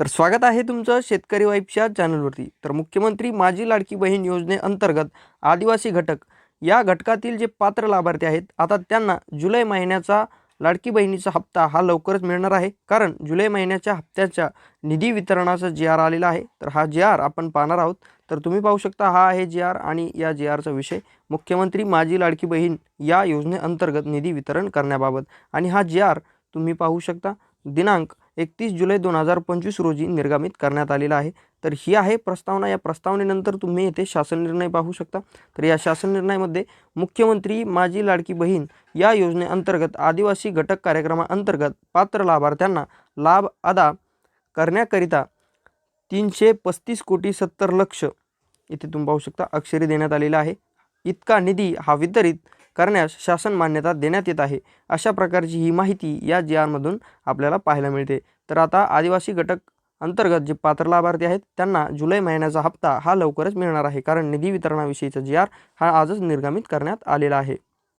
तर स्वागत आहे तुमचं शेतकरी वाईफच्या चॅनलवरती. तर मुख्यमंत्री माझी लाडकी बहीण योजनेअंतर्गत आदिवासी घटक या घटकातील जे पात्र लाभार्थी आहेत आता त्यांना जुलै महिन्याचा लाडकी बहिणीचा हप्ता हा लवकरच मिळणार आहे. कारण जुलै महिन्याच्या हप्त्याच्या निधी वितरणाचा जी आर आलेला आहे. तर हा जी आर आपण पाहणार आहोत. तर तुम्ही पाहू शकता हा आहे जी आर आणि या जी आरचा विषय. मुख्यमंत्री माझी लाडकी बहीण या योजनेअंतर्गत निधी वितरण करण्याबाबत. आणि हा जी आर तुम्ही पाहू शकता. दिनांक एकतीस जुलै दोन हजार पंचवीस रोजी निर्गमित करण्यात आलेला आहे. तर ही आहे प्रस्तावना. या प्रस्तावनेनंतर तुम्ही येथे शासन निर्णय पाहू शकता. तर या शासन निर्णयामध्ये मुख्यमंत्री माझी लाडकी बहीण या योजनेअंतर्गत आदिवासी घटक कार्यक्रमाअंतर्गत पात्र लाभार्थ्यांना लाभ अदा करण्याकरिता तीनशे पस्तीस कोटी सत्तर लक्ष इथे तुम्ही पाहू शकता अक्षरी देण्यात आलेला आहे. इतका निधी हा वितरित करण्यास शासन मान्यता देण्यात येत आहे. अशा प्रकारची ही माहिती या जी आरमधून आपल्याला पाहायला मिळते. तर आता आदिवासी घटक अंतर्गत जे पात्र लाभार्थी आहेत त्यांना जुलै महिन्याचा हप्ता हा लवकरच मिळणार आहे. कारण निधी वितरणाविषयीचा जी आर हा आजच निर्गमित करण्यात आलेला आहे.